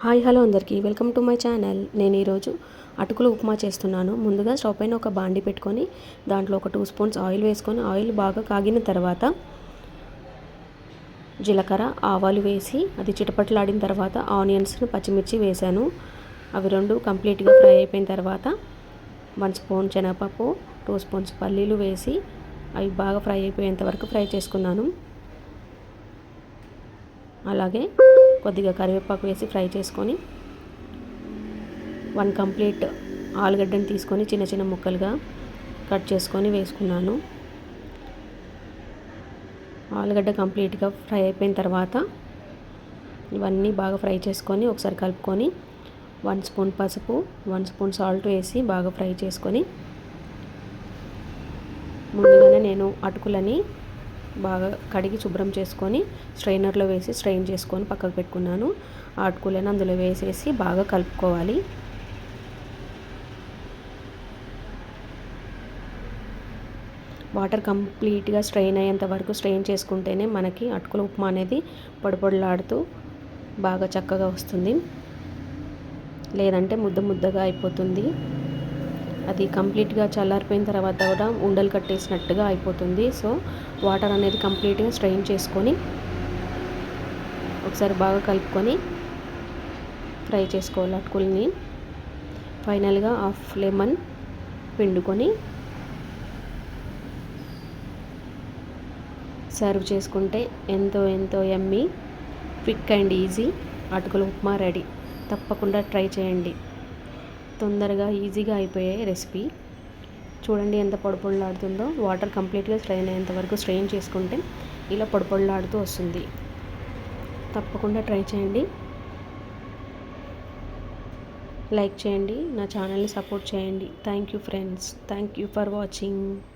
Hi hello అందరికీ. Welcome to my channel. నేను ఈరోజు అటుకులు ఉప్మా చేస్తున్నాను. ముందుగా స్టవ్ పైన ఒక బాండి పెట్టుకొని దాంట్లో ఒక టూ స్పూన్స్ ఆయిల్ వేసుకొని ఆయిల్ బాగా కాగిన తర్వాత జీలకర్ర ఆవాలు వేసి అది చిటపట్లాడిన తర్వాత ఆనియన్స్ పచ్చిమిర్చి వేశాను. అవి రెండు కంప్లీట్గా ఫ్రై అయిపోయిన తర్వాత వన్ స్పూన్ శనగపప్పు టూ స్పూన్స్ పల్లీలు వేసి అవి బాగా ఫ్రై అయిపోయేంత వరకు ఫ్రై చేసుకున్నాను. అలాగే కొద్దిగా కరివేపాకు వేసి ఫ్రై చేసుకొని వన్ కంప్లీట్ ఆలుగడ్డని తీసుకొని చిన్న చిన్న ముక్కలుగా కట్ చేసుకొని వేసుకున్నాను. ఆలుగడ్డ కంప్లీట్గా ఫ్రై అయిపోయిన తర్వాత ఇవన్నీ బాగా ఫ్రై చేసుకొని ఒకసారి కలుపుకొని వన్ స్పూన్ పసుపు వన్ స్పూన్ సాల్ట్ వేసి బాగా ఫ్రై చేసుకొని ముందుగానే నేను అటుకులని బాగా కడిగి శుభ్రం చేసుకొని స్ట్రైనర్లో వేసి స్ట్రెయిన్ చేసుకొని పక్కకు పెట్టుకున్నాను. ఆటుకులను అందులో వేసేసి బాగా కలుపుకోవాలి. వాటర్ కంప్లీట్గా స్ట్రెయిన్ అయ్యేంత వరకు స్ట్రెయిన్ చేసుకుంటేనే మనకి అటుకుల ఉప్మా అనేది పొడిపొడలాడుతూ బాగా చక్కగా వస్తుంది. లేదంటే ముద్ద ముద్దగా అయిపోతుంది. అది కంప్లీట్గా చల్లారిపోయిన తర్వాత కూడా ఉండలు కట్టేసినట్టుగా అయిపోతుంది. సో వాటర్ అనేది కంప్లీట్గా స్ట్రెయిన్ చేసుకొని ఒకసారి బాగా కలుపుకొని ఫ్రై చేసుకోవాలి అటుకుల్ని ఫైనల్గా హాఫ్ లెమన్ పిండుకొని సర్వ్ చేసుకుంటే ఎంతో ఎంతో ఎమ్మి క్విక్ అండ్ ఈజీ. అటుకుల ఉప్మా రెడీ. తప్పకుండా ట్రై చేయండి. తొందరగా ఈజీగా అయిపోయే రెసిపీ. చూడండి ఎంత పొడిపొడలాడుతుందో. వాటర్ కంప్లీట్గా స్ట్రెయిన్ అయ్యేంత వరకు స్ట్రెయిన్ చేసుకుంటే ఇలా పొడిపొడలాడుతూ వస్తుంది. తప్పకుండా ట్రై చేయండి. లైక్ చేయండి. నా ఛానల్ని సపోర్ట్ చేయండి. Thank you friends. Thank you for watching.